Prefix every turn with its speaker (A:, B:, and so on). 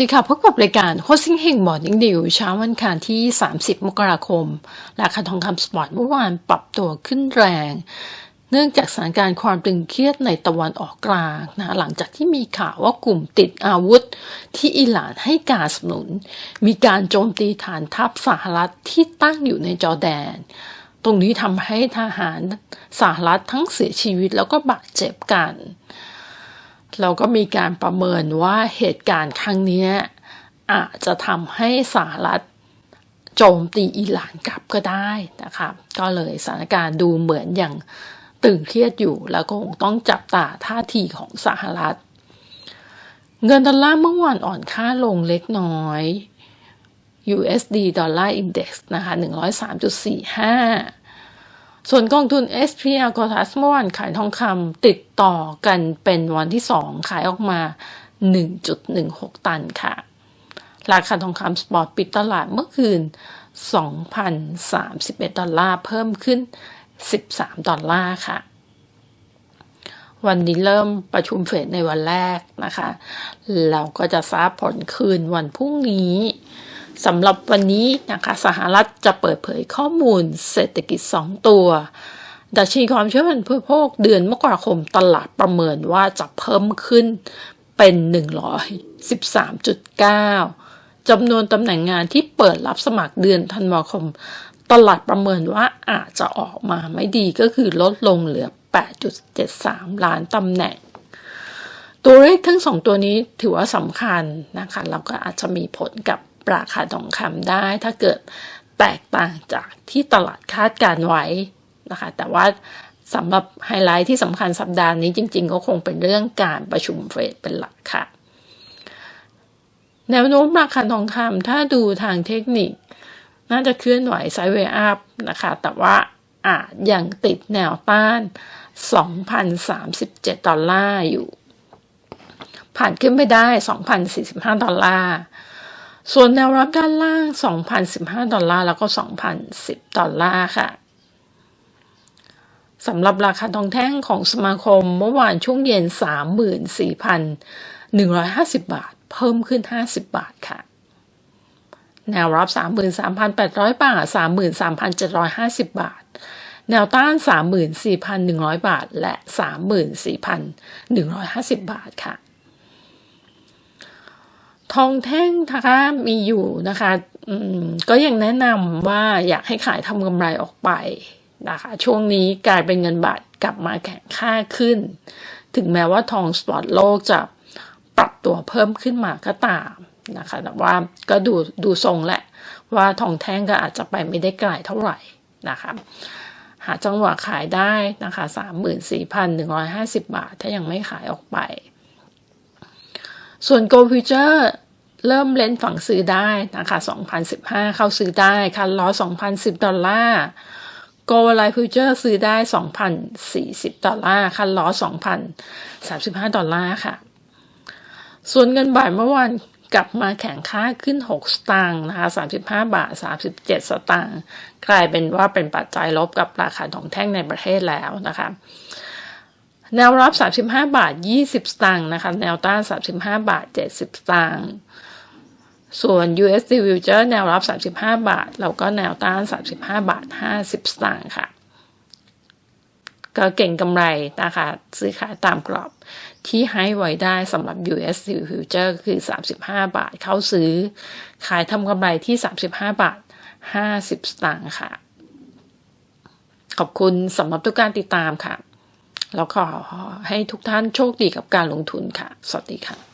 A: ดีค่ะพบกับรายการโคซิ่งเฮงบอร์ดิงดิวเช้าวันคารที่ 30 มกราคม ราคาทองคำสปอร์ตเมื่อวานปรับตัวขึ้นแรง เนื่องจากสถานการณ์ความตึงเครียดในตะวันออกกลางนะหลังจากที่มีข่าวว่ากลุ่มติดอาวุธที่อิหร่านให้การสนับสนุน มีการโจมตีฐานทัพสหรัฐที่ตั้งอยู่ในจอแดนตรงนี้ทำให้ทหารสหรัฐทั้งเสียชีวิตแล้วก็บาดเจ็บกัน เราก็มีการประเมินว่าเหตุการณ์ครั้งนี้อาจจะทำให้สหรัฐโจมตีอิหร่านกลับก็ได้นะคะก็เลยสถานการณ์ดูเหมือนอย่างตึงเครียดอยู่แล้วก็คงต้องจับตาท่าทีของสหรัฐ เงินดอลลาร์เมื่อวานอ่อนค่าลงเล็กน้อย USD ดอลลาร์อินเด็กซ์นะคะ103.45 ส่วนกองทุน SPL c o t a s เมื่อวานขายทองคำติดต่อกันเป็นวันที่สองขายออกมา 1.16 ตันค่ะ ราคาทองคำสปอร์ตปิดตลาดเมื่อคืน 2,031 ดอลลาร์เพิ่มขึ้น 13 ดอลลาร์ค่ะ วันนี้เริ่มประชุมเฟดในวันแรกนะคะ เราก็จะทราบผลคืนวันพรุ่งนี้ สำหรับวันนี้นะคะสหรัฐจะเปิดเผยข้อมูลเศรษฐกิจ 2 ตัว ดัชนีความเชื่อมั่นผู้บริโภคเดือนมกราคมตลาดประเมินว่าจะเพิ่มขึ้นเป็น 113.9 จำนวนตำแหน่งงานที่เปิดรับสมัครเดือนธันวาคม ตลาดประเมินว่าอาจจะออกมาไม่ดีก็คือลดลงเหลือ 8.73 ล้านตำแหน่งตัวเลขทั้งสองตัวนี้ถือว่าสำคัญนะคะแล้วก็อาจจะมีผลกับ ราคาทองคำได้ ถ้าเกิดแตกต่างจากที่ตลาดคาดการไว้นะคะ แต่ว่าสำหรับไฮไลท์ที่สำคัญสัปดาห์นี้จริง ๆ ก็คงเป็นเรื่องการประชุมเฟดเป็นหลักค่ะ แนวโน้มราคาทองคำถ้าดูทางเทคนิค น่าจะเคลื่อนไหวไซด์เวย์อัพนะคะ แต่ว่าอาจยังติดแนวต้าน 2,037 ดอลลาร์อยู่ ผ่านขึ้นไปได้ 2,045 ดอลลาร์ ส่วนแนวรับด้านล่าง 2,015 ดอลลาร์แล้วก็ 2,010 ดอลลาร์ค่ะสำหรับราคาทองแท่งของสมาคมเมื่อวานช่วงเย็น 34,150 บาท เพิ่มขึ้น 50 บาทค่ะ แนวรับ 33,800 บาท 33,750 บาท แนวต้าน 34,100 บาท และ 34,150 บาทค่ะ ทองแท่งนะคะมีอยู่นะคะก็ยังแนะนำว่าอยากให้ขายทำกำไรออกไปนะคะ ช่วงนี้กลายเป็นเงินบาทกลับมาแข็งค่าขึ้น ถึงแม้ว่าทองสปอตโลกจะปรับตัวเพิ่มขึ้นมาก็ตามนะคะ แต่ว่าก็ดูดูทรงแหละ ว่าทองแท่งก็อาจจะไปไม่ได้ไกลเท่าไหร่นะคะ หาจังหวะขายได้นะคะสามหมื่นสี่พันหนึ่งร้อยห้าสิบบาท ถ้ายังไม่ขายออกไป ส่วน Go Future เริ่มเล่นฝั่งซื้อได้นะคะ 2015 เข้าซื้อได้คันล้อ2,010 ดอลลาร์ Go Life Future ซื้อได้ 2,040 ดอลลาร์ คันล้อ2,035 ดอลลาร์ค่ะ ส่วนเงินบาทเมื่อวานกลับมาแข่งค่าขึ้น 6 สตางค์นะคะ 35 บาท 37 สตางค์ กลายเป็นว่าเป็นปัจจัยลบกับราคาทองแท่งในประเทศแล้วนะคะ แนวรับ 35 บาท 20 สตางค์นะคะ แนวต้าน 35 บาท 70 สตางค์ ส่วน USD Future แนวรับ 35 บาท แล้วก็แนวต้าน 35 บาท 50 สตางค์ค่ะ ก็เก่งกำไรนะคะ ซื้อขายตามกรอบที่ให้ไว้ได้สำหรับ USD Future คือ 35 บาท เข้าซื้อ ขายทำกำไรที่ 35 บาท 50 สตางค์ค่ะ ขอบคุณสำหรับทุกการติดตามค่ะ แล้วขอให้ทุกท่านโชคดีกับการลงทุนค่ะ สวัสดีค่ะ